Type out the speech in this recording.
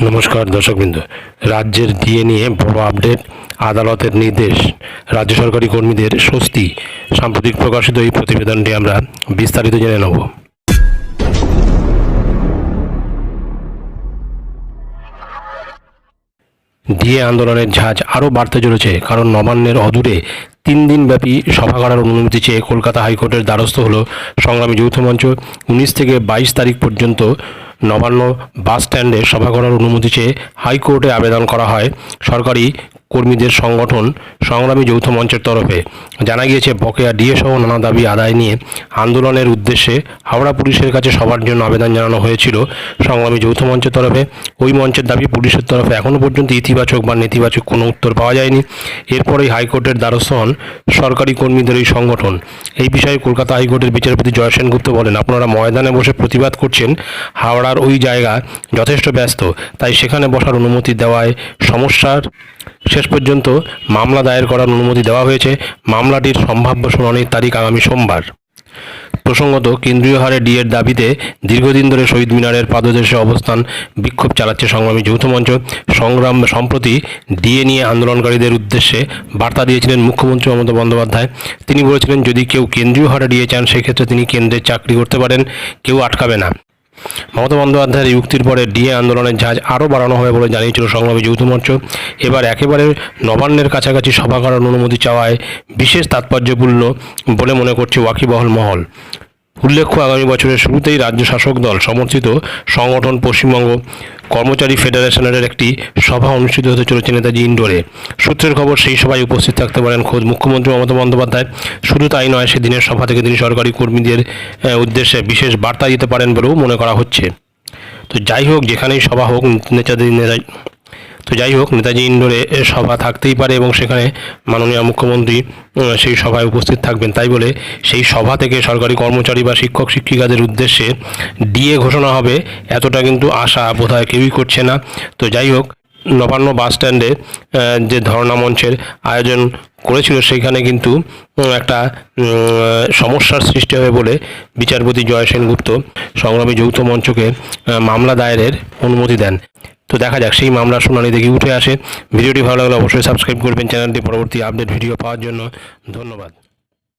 নমস্কার দর্শকবৃন্দ। রাজ্যের ডিএ নিয়ে বড় আপডেট, আদালতের নির্দেশ, রাজ্য সরকারি কর্মীদের স্বস্তি, সাম্প্রতিক প্রকাশিত এই প্রতিবেদনটি আমরা বিস্তারিত জেনে নেব। ডিএ আন্দোলনের ঝাঁজ আরও বাড়তে চলেছে, কারণ নবান্নের অদূরে তিন দিনব্যাপী সভা করার অনুমতি চেয়ে কলকাতা হাইকোর্টের দ্বারস্থ হল সংগ্রামী যৌথ মঞ্চ। উনিশ থেকে বাইশ তারিখ পর্যন্ত নবান্ন বাস স্ট্যান্ডে সভা করার অনুমতি চেয়ে হাইকোর্টে আবেদন করা হয়। সরকারি কর্মীদের সংগঠন সংগ্রামী যৌথ মঞ্চের তরফে জানা গিয়েছে, বকেয়া ডিএ সহ নানা দাবি আদায় নিয়ে আন্দোলনের উদ্দেশ্যে হাওড়া পুলিশের কাছে সবার জন্য আবেদন জানানো হয়েছিল। সংগ্রামী যৌথ মঞ্চের তরফে ওই মঞ্চের দাবি পুলিশের তরফে এখনও পর্যন্ত ইতিবাচক বা নেতিবাচক কোনো উত্তর পাওয়া যায়নি। এরপরেই হাইকোর্টের দ্বারস্থ হন সরকারি কর্মীদের এই সংগঠন। এই বিষয়ে কলকাতা হাইকোর্টের বিচারপতি জয় সেনগুপ্ত বলেন, আপনারা ময়দানে বসে প্রতিবাদ করছেন। হাওড়ার ওই জায়গা যথেষ্ট ব্যস্ত, তাই সেখানে বসার অনুমতি দেওয়ায় সমস্যার শেষ পর্যন্ত মামলা দায়ের করার অনুমতি দেওয়া হয়েছে। মামলাটির সম্ভাব্য শুনানির তারিখ আগামী সোমবার। প্রসঙ্গত, কেন্দ্রীয় হারে ডিএর দাবিতে দীর্ঘদিন ধরে শহীদ মিনারের পাদদেশে অবস্থান বিক্ষোভ চালাচ্ছে সংগ্রামী যৌথ মঞ্চ। সংগ্রাম সম্প্রতি ডিএ নিয়ে আন্দোলনকারীদের উদ্দেশ্যে বার্তা দিয়েছিলেন মুখ্যমন্ত্রী মমতা বন্দ্যোপাধ্যায়। তিনি বলেছিলেন, যদি কেউ কেন্দ্রীয় হারে ডিএ চান, সেক্ষেত্রে তিনি কেন্দ্রে চাকরি করতে পারেন। কেউ আটকাবে না। মমতা বন্দ্যোপাধ্যায়ের যুক্তির পরে ডিএ আন্দোলনের ঝাঁজ আরও বাড়ানো হবে বলে জানিয়েছিল সংগ্রামী যৌথ মঞ্চ এবার একেবারে নবান্নের কাছাকাছি সভা করার অনুমতি চাওয়ায় বিশেষ তাৎপর্যপূর্ণ বলে মনে করছে ওয়াকিবহল মহল। উল্লেখ্য, আগামী বছরের শুরুতেই রাজ্য শাসক দল সমর্থিত সংগঠন পশ্চিমবঙ্গ কর্মচারী ফেডারেশনের একটি সভা অনুষ্ঠিত হতে চলেছে নেতাজি ইন্ডোরে। সূত্রের খবর, সেই সভায় উপস্থিত থাকতে পারেন খোদ মুখ্যমন্ত্রী মমতা বন্দ্যোপাধ্যায়। শুধু তাই নয়, সেদিনের সভা থেকে তিনি সরকারি কর্মীদের উদ্দেশ্যে বিশেষ বার্তা দিতে পারেন বলেও মনে করা হচ্ছে। তো যাই হোক, যেখানেই সভা হোক, নেতাজি নেতা তো যাই হোক, নেতাজি ইন্ডোরে সভা থাকতেই পারে এবং সেখানে মাননীয় মুখ্যমন্ত্রী সেই সভায় উপস্থিত থাকবেন। তাই বলে সেই সভা থেকে সরকারি কর্মচারী বা শিক্ষক, শিক্ষিকাদের উদ্দেশ্যে ডিএ ঘোষণা হবে। এতটা কিন্তু আশা বোধহয় কেউই করছে না। তো যাই হোক, নবান্ন বাস স্ট্যান্ডে যে ধর্ণা মঞ্চের আয়োজন করেছিল, সেখানে কিন্তু একটা সমস্যার সৃষ্টি হবে বলে বিচারপতি জয় সেনগুপ্ত সংগ্রামী যৌথ মঞ্চকে মামলা দায়েরের অনুমতি দেন। তো দেখা যাক, সেই মামলার শুনানি দেখি উঠে আসে। ভিডিওটি ভালো লাগলে অবশ্যই সাবস্ক্রাইব করবেন চ্যানেলটি পরবর্তী আপডেট ভিডিও পাওয়ার জন্য। ধন্যবাদ।